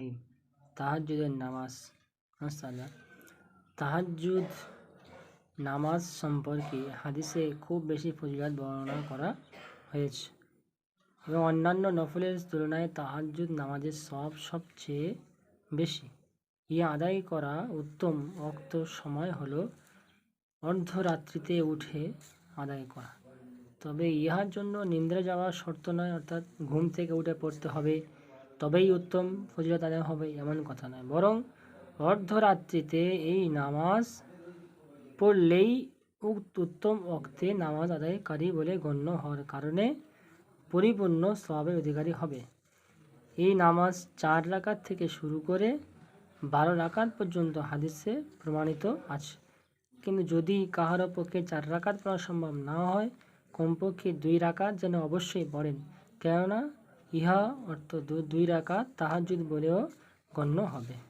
এই তাহাজ্জুদের নামাজ মাসালা তাহাজ্জুদ নামাজ সম্পর্কে হাদিসে খুব বেশি ফজিলত বর্ণনা করা হয়েছে এবং অন্যান্য নফলের তুলনায় তাহাজ্জুদ নামাজের সব সবচেয়ে বেশি। ইয়ে আদায় করা উত্তম অক্ত সময় হলো অর্ধরাত্রিতে উঠে আদায় করা। তবে ইহার জন্য নিন্দ্রা যাওয়া শর্ত নয়, অর্থাৎ ঘুম থেকে উঠে পড়তে হবে। তবেই উত্তম ফজিলত আদায় হবে, এমন কথা নয়। বরং অর্ধরাত্রিতে এই নামাজ পড়লেই উক্ত উত্তম অক্তে নামাজ আদায়কারী বলে গণ্য হওয়ার কারণে পরিপূর্ণ স্বভাবের অধিকারী হবে। এই নামাজ চার রাকাত থেকে শুরু করে বারো রাকাত পর্যন্ত হাদিসে প্রমাণিত আছে। কিন্তু যদি কাহারও পক্ষে চার রাকাত পড়া সম্ভব না হয়, কমপক্ষে দুই রাকাত যেন অবশ্যই পড়েন। কেননা ইহা অর্থ দুই রাকাত তাহাজুদ বলেও গণ্য হবে।